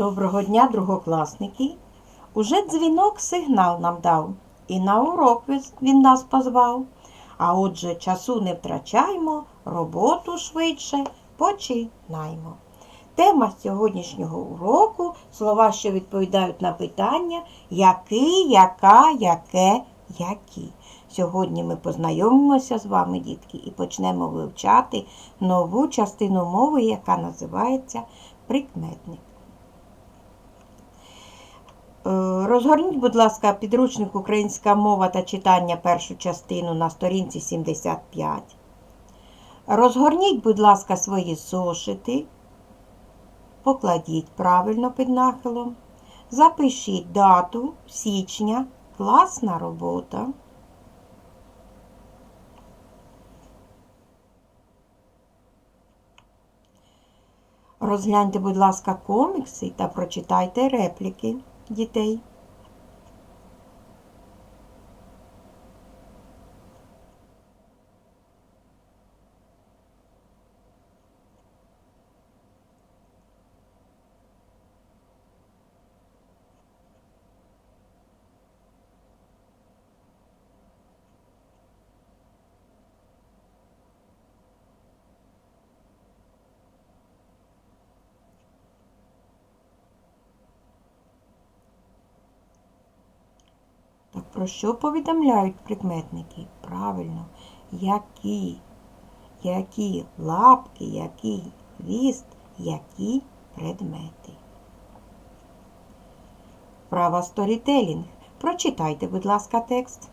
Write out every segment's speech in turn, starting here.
Доброго дня, другокласники. Уже дзвінок сигнал нам дав, і на урок він нас позвав. А отже, часу не втрачаймо, роботу швидше починаймо. Тема сьогоднішнього уроку слова, що відповідають на питання який, яка, яке, які. Сьогодні ми познайомимося з вами, дітки, і почнемо вивчати нову частину мови, яка називається прикметник. Е, Розгорніть, будь ласка, підручник Українська мова та читання першу частину на сторінці 75. Розгорніть, будь ласка, свої зошити. Покладіть правильно під нахилом. Запишіть дату січня. Класна робота. Розгляньте, будь ласка, комікси та прочитайте репліки дітей. Так про що повідомляють прикметники? Правильно, які, які лапки, який хвіст, які предмети. Права сторітелінг. Прочитайте, будь ласка, текст.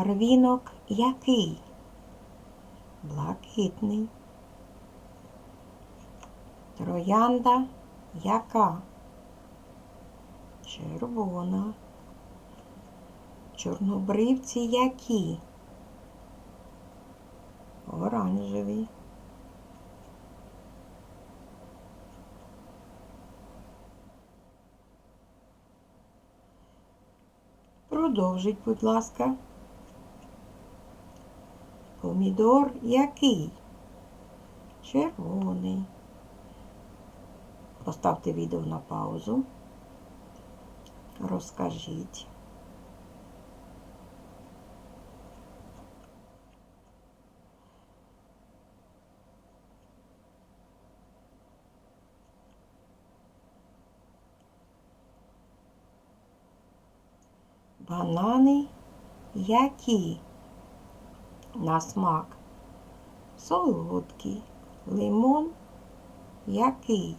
Барвінок який? Блакитний. Троянда яка? Червона. Чорнобривці які? Оранжеві. Продовжіть, будь ласка. Помідор який? Червоний. Поставте відео на паузу. Розкажіть. Банани які? На смак. Солодкий. Лимон який?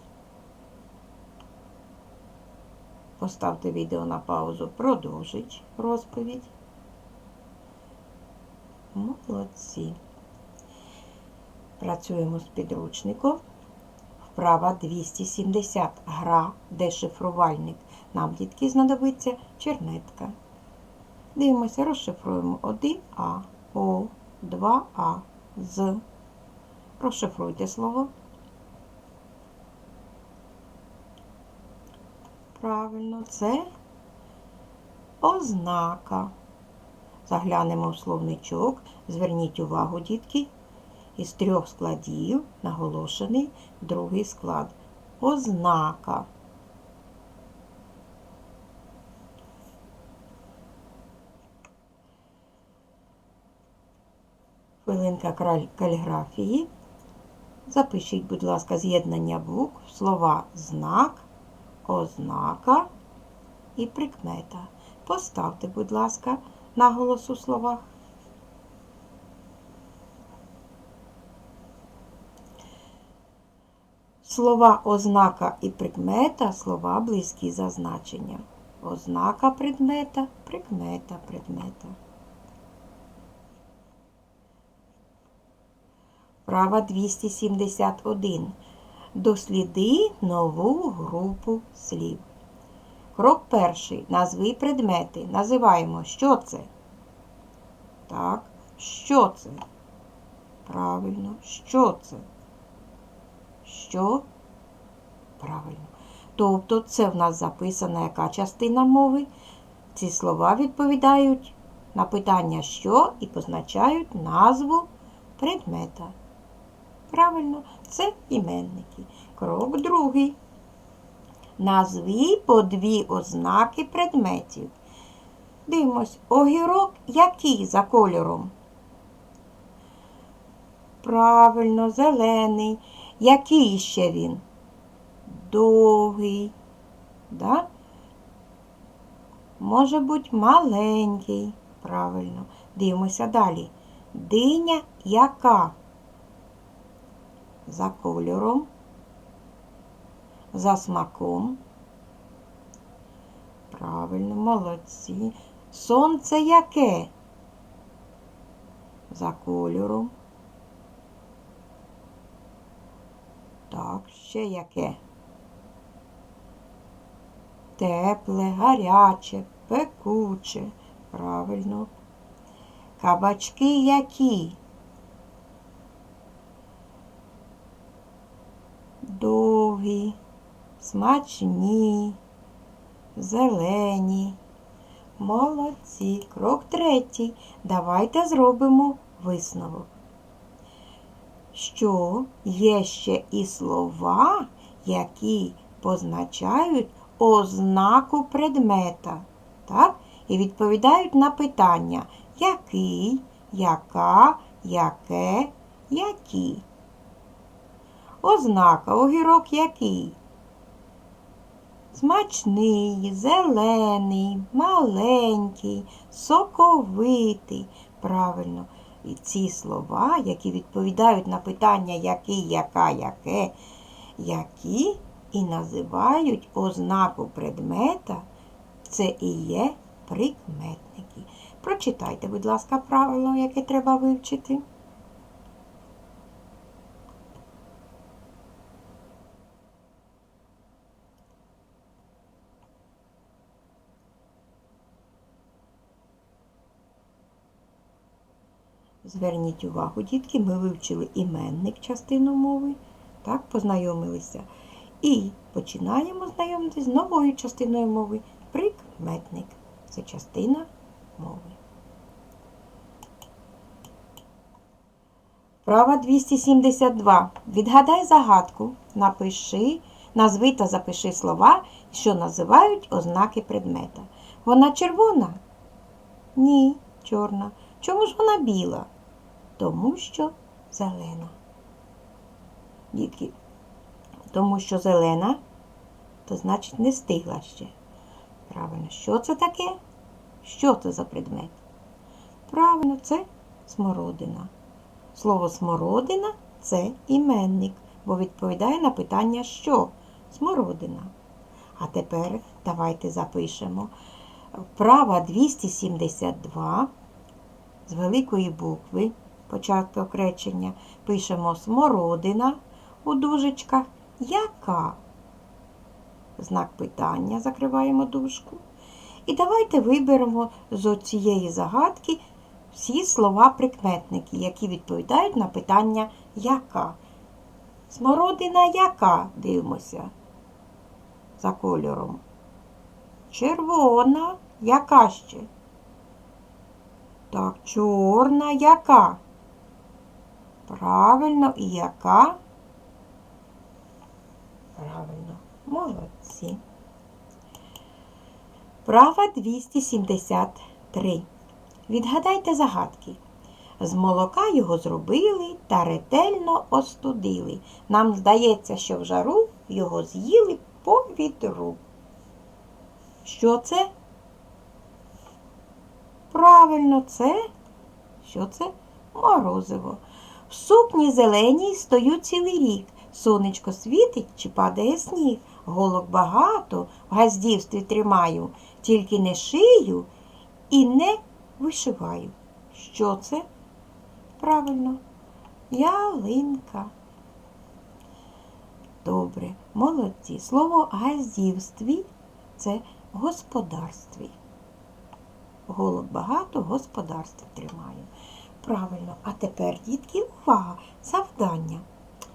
Поставте відео на паузу, продовжить розповідь. Молодці. Працюємо з підручником. Вправа 270. Гра, дешифрувальник. Нам, дітки, знадобиться чернетка. Дивимося, розшифруємо 1А, О, 2А, з. Розшифруйте слово. Правильно, це ознака. Заглянемо в словничок. Зверніть увагу, дітки. Із трьох складів наголошений другий склад. Ознака. Хвилинка каліграфії. Запишіть, будь ласка, з'єднання букв, слова знак, ознака і прикмета. Поставте, будь ласка, наголос у словах. Слова ознака і прикмета слова близькі за значенням. Ознака предмета, прикмета предмета. Права 271. Досліди нову групу слів. Крок перший. Назви предмети. Називаємо, що це? Так. Що це? Правильно, що це? Що? Правильно. Тобто це в нас записана яка частина мови? Ці слова відповідають на питання що і позначають назву предмета. Правильно, це іменники. Крок другий. Назві по дві ознаки предметів. Дивимось, огірок який за кольором? Правильно, зелений. Який ще він? Довгий. Да? Може бути маленький. Правильно. Дивимося далі. Диня яка? За кольором, за смаком. Правильно, молодці. Сонце яке? За кольором. Так, ще яке? Тепле, гаряче, пекуче. Правильно. Кабачки які? Довгі, смачні, зелені. Молодці. Крок третій. Давайте зробимо висновок. Що є ще і слова, які позначають ознаку предмета, так? І відповідають на питання який, яка, яке, які. Ознака огірок який? Смачний, зелений, маленький, соковитий. Правильно. І ці слова, які відповідають на питання який, яка, яке, які, і називають ознаку предмета, це і є прикметники. Прочитайте, будь ласка, правило, яке треба вивчити. Зверніть увагу, дітки, ми вивчили іменник частину мови, так, познайомилися. І починаємо знайомитися з новою частиною мови прикметник. Це частина мови. Права 272. Відгадай загадку. Напиши, назви та запиши слова, що називають ознаки предмета. Вона червона? Ні, чорна. Чому ж вона біла? Тому що зелена. Дітки, тому що зелена, то значить не стигла ще. Правильно, що це таке? Що це за предмет? Правильно, це смородина. Слово смородина це іменник, бо відповідає на питання що? Смородина. А тепер давайте запишемо. Права 272 з великої букви, початок речення, пишемо смородина у дужечках. Яка? Знак питання, закриваємо дужку. І давайте виберемо з цієї загадки всі слова-прикметники, які відповідають на питання яка. Смородина яка? Дивимося за кольором. Червона, яка ще? Так, чорна яка? Правильно, і яка? Правильно, молодці. Права 273. Відгадайте загадки. З молока його зробили та ретельно остудили. Нам здається, що в жару його з'їли по вітру. Що це? Правильно, це? Що це? Морозиво. В сукні зеленій стою цілий рік. Сонечко світить чи падає сніг. Голок багато, в газдівстві тримаю, тільки не шию і не вишиваю. Що це? Правильно, ялинка. Добре, молодці. Слово газдівстві це господарстві. Голок багато, в господарстві тримаю. Правильно. А тепер, дітки, увага! Завдання.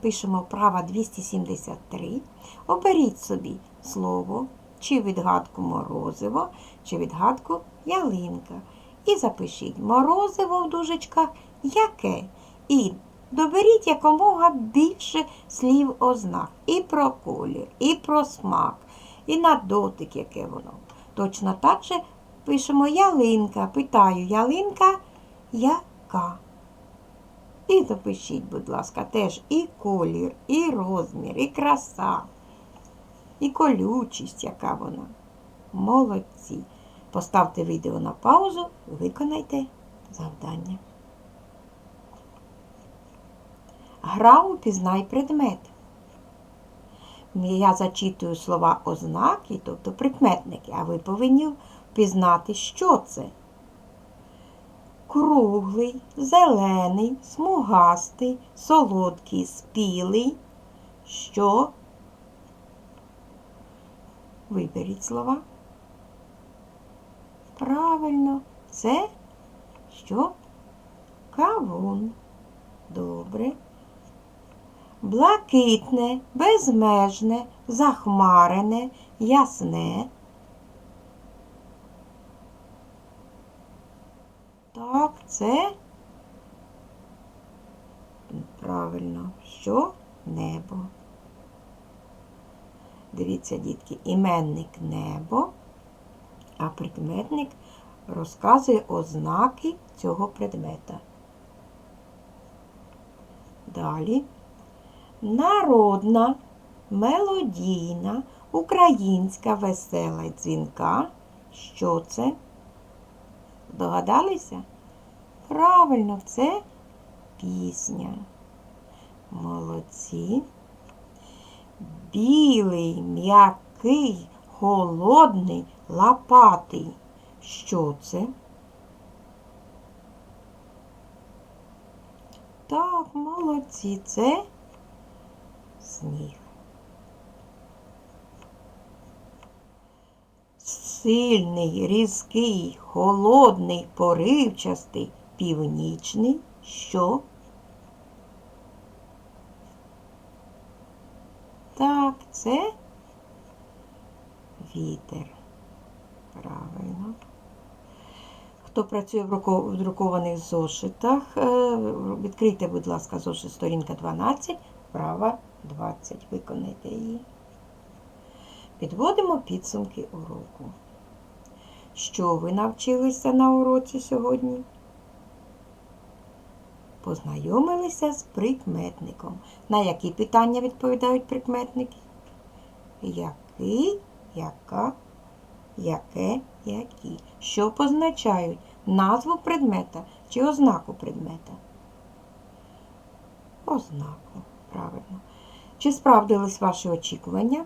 Пишемо вправа 273. Оберіть собі слово, чи відгадку морозиво, чи відгадку ялинка. І запишіть морозиво в дужечках яке. І доберіть якомога більше слів ознак. І про колір, і про смак, і на дотик, яке воно. Точно так же пишемо ялинка. Питаю, ялинка яка? І запишіть, будь ласка, теж і колір, і розмір, і краса, і колючість, яка вона. Молодці. Поставте відео на паузу, виконайте завдання. Гра упізнай предмет. Я зачитую слова ознаки, тобто прикметники, а ви повинні впізнати, що це. Круглий, зелений, смугастий, солодкий, спілий. Що? Виберіть слова. Правильно, це що? Кавун. Добре. Блакитне, безмежне, захмарене, ясне. Так, це правильно, що небо. Дивіться, дітки, іменник небо, а прикметник розказує ознаки цього предмета. Далі. Народна, мелодійна, українська весела дзвінка. Що це? Догадалися? Правильно, це пісня. Молодці. Білий, м'який, холодний, лопатий. Що це? Так, молодці, це сніг. Сильний, різкий, холодний, поривчастий, північний. Що? Так, це вітер. Правильно. Хто працює в друкованих зошитах, е, відкрийте, будь ласка, зошит сторінка 12, вправа 20. Виконайте її. Підводимо підсумки уроку. Що ви навчилися на уроці сьогодні? Познайомилися з прикметником. На які питання відповідають прикметники? Який, яка, яке, які. Що позначають? Назву предмета чи ознаку предмета? Ознаку, правильно. Чи справдились ваші очікування?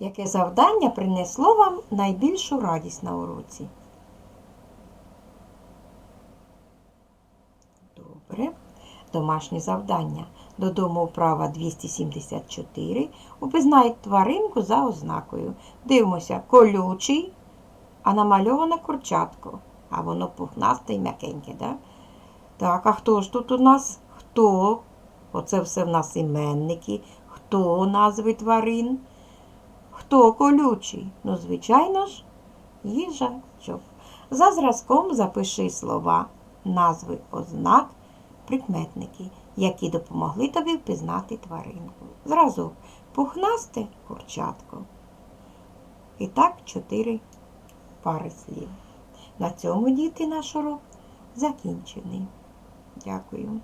Яке завдання принесло вам найбільшу радість на уроці? Добре. Домашнє завдання. Додому вправа 274. Упізнають тваринку за ознакою. Дивимося, колючий, а намальовано курчатко. А воно пухнасте і м'якеньке, да? Так, а хто ж тут у нас? Хто? Оце все в нас іменники. Хто назви тварин? Хто колючий? Ну, звичайно ж, їжачок. За зразком запиши слова, назви ознак, прикметники, які допомогли тобі впізнати тваринку. Зразу пухнасте курчатко. І так чотири пари слів. На цьому діти наш урок закінчений. Дякую.